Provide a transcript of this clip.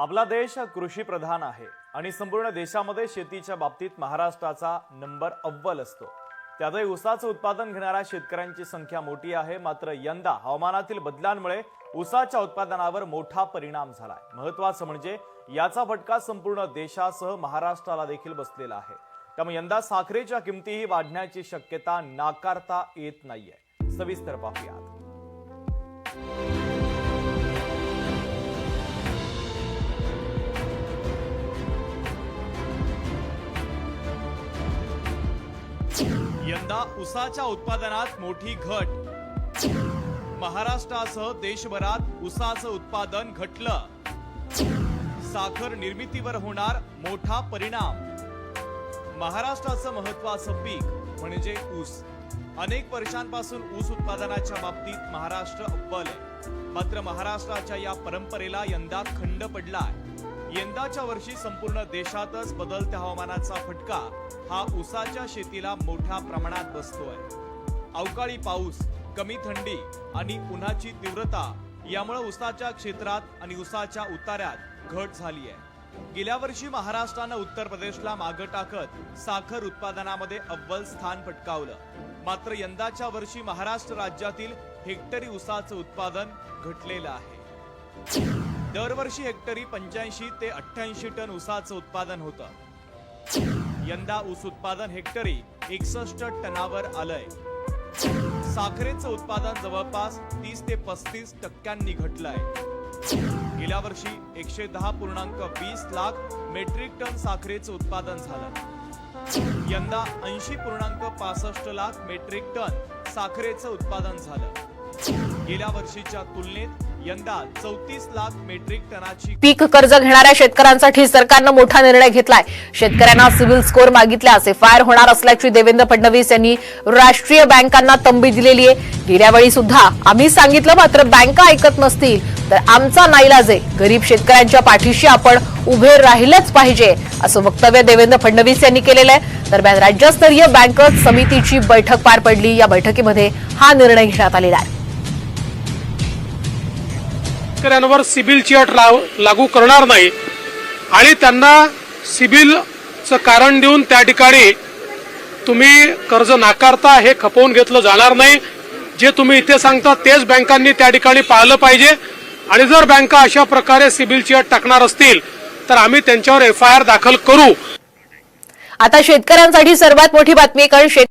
आपला देश कृषी प्रधान आहे आणि संपूर्ण देशामध्ये शेतीच्या बाबतीत महाराष्ट्राचा नंबर अव्वल असतो. त्यातही ऊसाचं उत्पादन घेणाऱ्या शेतकऱ्यांची संख्या मोठी आहे. मात्र यंदा हवामानातील बदलांमुळे ऊसाच्या उत्पादनावर मोठा परिणाम झालाय. महत्वाचं म्हणजे याचा फटका संपूर्ण देशासह महाराष्ट्राला देखील बसलेला आहे. त्यामुळे यंदा साखरेच्या किमतीही वाढण्याची शक्यता नाकारता येत नाहीये. सविस्तर पाहूयात. यंदा उसाच्या उत्पादनात मोठी घट. महाराष्ट्रासह देशभरात उसाचं उत्पादन घटलं. साखर निर्मितीवर होणार मोठा परिणाम. महाराष्ट्राचं महत्वाचं पीक म्हणजे ऊस. अनेक वर्षांपासून ऊस उत्पादनाच्या बाबतीत महाराष्ट्र अव्वल आहे. मात्र महाराष्ट्राच्या या परंपरेला यंदा खंड पडलाय. यंदाच्या वर्षी संपूर्ण देशातच बदलत्या हवामानाचा फटका हा ऊसाच्या शेतीला मोठ्या प्रमाणात बसतोय. अवकाळी पाऊस कमी थंडी आणि उन्हाची तीव्रता यामुळे ऊसाच्या क्षेत्रात आणि ऊसाच्या उतार्यात घट झाली आहे गेल्या वर्षी महाराष्ट्रानं उत्तर प्रदेशला मागं टाकत साखर उत्पादनामध्ये अव्वल स्थान पटकावलं. मात्र यंदाच्या वर्षी महाराष्ट्र राज्यातील हेक्टरी ऊसाचं उत्पादन घटलेलं आहे. दरवर्षी हेक्टरी पंच्याऐंशी ते अठ्ठ्याऐंशी टन ऊसाचं उत्पादन होतं. यंदा ऊस उत्पादन हेक्टरी एकसष्ट टनावर आलंय. साखरेचं उत्पादन जवळपास तीस ते पस्तीस टक्क्यांनी घटलंय. गेल्या वर्षी एकशे दहा पूर्णांक वीस लाख मेट्रिक टन साखरेचं उत्पादन झालं. यंदा ऐंशी पूर्णांक पासष्ट लाख मेट्रिक टन साखरेचं उत्पादन झालं. गेल्या वर्षीच्या तुलनेत यंदा चौतीस लाख मेट्रिक टनाची पीक कर्ज घेणाऱ्या शेतकऱ्यांसाठी सरकारनं मोठा निर्णय घेतलाय. शेतकऱ्यांना सिव्हिल स्कोअर मागितल्यास एफआयआर होणार असल्याची देवेंद्र फडणवीस यांनी राष्ट्रीय बँकांना तंबी दिलेली आहे. गेल्या वेळी सुद्धा आम्ही सांगितलं मात्र बँका ऐकत नसतील. तर आमचा नाईलाज आहे गरीब शेतकऱ्यांच्या पाठीशी आपण उभे राहिलंच पाहिजे असं वक्तव्य देवेंद्र फडणवीस यांनी केलेलं आहे. दरम्यान राज्यस्तरीय बँक समितीची बैठक पार पडली. या बैठकीमध्ये हा निर्णय घेण्यात आलेला आहे. शेतकऱ्यांवर सिबिलची अट लागू करणार नाही. आणि त्यांना सिबिलचं कारण देऊन त्या ठिकाणी तुम्ही कर्ज नाकारता हे खपवून घेतलं जाणार नाही. जे तुम्ही इथे सांगता तेच बँकांनी त्या ठिकाणी पाहिलं पाहिजे. आणि जर बँका अशा प्रकारे सिबिलची अट टाकणार असतील तर आम्ही त्यांच्यावर एफ आय आर दाखल करू. आता शेतकऱ्यांसाठी सर्वात मोठी बातमी कारण शेत